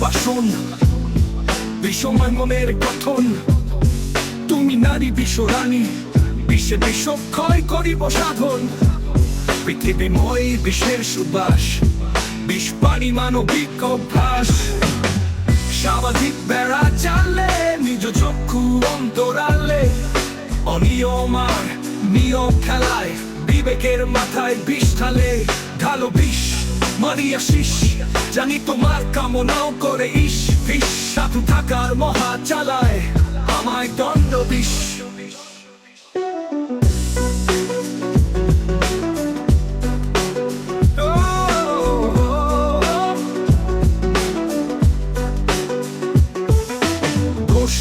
বাসন, বিষময় মনের গঠন। তুমি নারী বিশ্বরানী বিশ্বে বিশ্ব ক্ষয় করিব সাধন। পৃথিবীময় বিশ্বের সুবাস, বিষ, পানি, মানবিক অভ্যাস। সামাজিক বেড়া চালে, নিজ চক্ষু অন্তরালে। অনিয়ম আর নিয়ম খেলায়, বিবেকের মাথায় বিষ ঢালে। ঢালো বিষ মারিয়া শীষ। জানি তোমার কামনাও করে ইস বিষ সাধু থাকার মহা চালায় আমায় দণ্ড বিষ।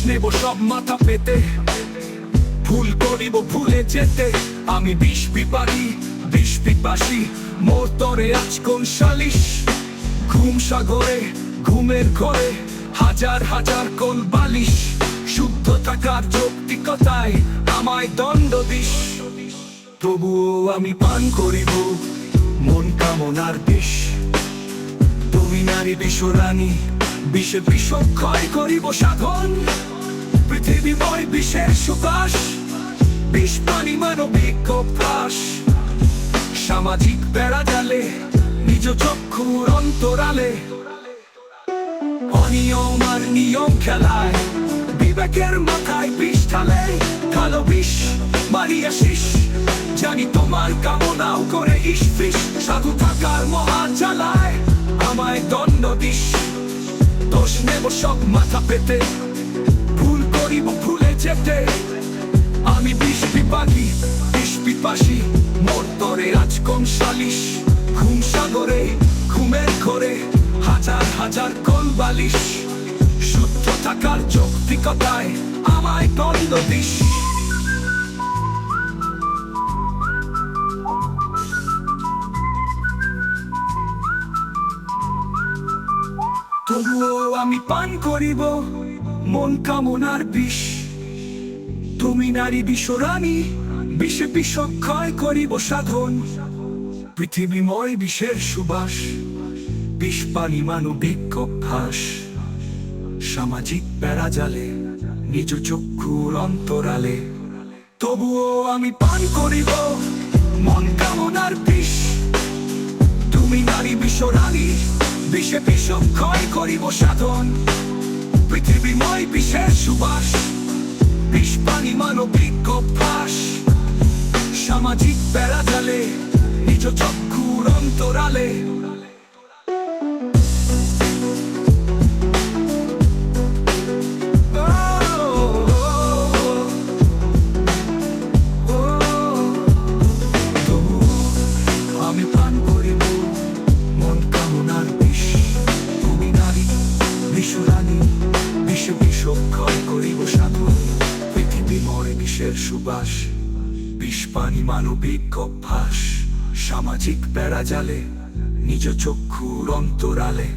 নেব সব মাথা পেতে, ভুল করিব ভুলে যেতে। আমি বিষ পিপারি বিষ পিপাসী মোর তরে আজ কোন সালিশ? ঘুম সাগরে, ঘুমের ঘরে হাজার হাজার কোন বালিশ, শুদ্ধ থাকার যৌক্তিকতায় আমায় দণ্ড দিস। তবুও আমি পান করিব, মন কামনার বিষ তুমি নারী, বিশ্বরানী, বিষ ক্ষয় করিব সাধন। পৃথিবীময় বিষের সুবাস, বিষ পানি মানবিক সামাজিক বেড়া জালে নিজ চক্ষুর অন্তরালে। অনিয়ম আর নিয়ম খেলায়, বিবেকের মাথায় বিষ ঢালে। কালো বিষ মারিয়া শীষ, জানি তোমার কামনাও করে ইস ফিস। সাধু থাকার মহা চালায় আমায় দণ্ড দিস। দোষ নেব সব মাথা পেতে, ভুল করিব ভুলে যেতে আমি বিষ বিপাগী বিষ পিপাসী মোর তরে আজ কোন সালিশ। ঘুম সাগরে ঘুমের ঘরে হাজার হাজার কোন বালিশ শুদ্ধ থাকার যৌক্তিকতায় আমায় দণ্ড দিস। তবুও আমি পান করিব, মন কামনার বিষ। তুমি নারী বিশ্বরানী, বিষে বিষ ক্ষয় করিব সাধন। পৃথিবীময় বিষের সুবাস বিষ পানি মানবিক অভ্যাস। সামাজিক বেড়া জালে নিজ চক্ষুর অন্তরালে। তবুও আমি পান করিব, মন কামনার বিষ। তুমি নারী বিশ্বরানী বিষে বিষ ক্ষয় করিব সাধন। পৃথিবীময় বিষের সুবাস বিষ পানি মানবিক অভ্যাস। সামাজিক বেড়া জালে নিজ চক্ষুর অন্তরালে আমি পান করিব মন কামনার বিষ তুমি বিশ্ব বিশ্ব করিব সাধু পৃথিবী মরে বিষের সুবাস বিষ পানি মানবিক অভ্যাস সামাজিক বেড়া জালে নিজ চক্ষুর অন্তরালে।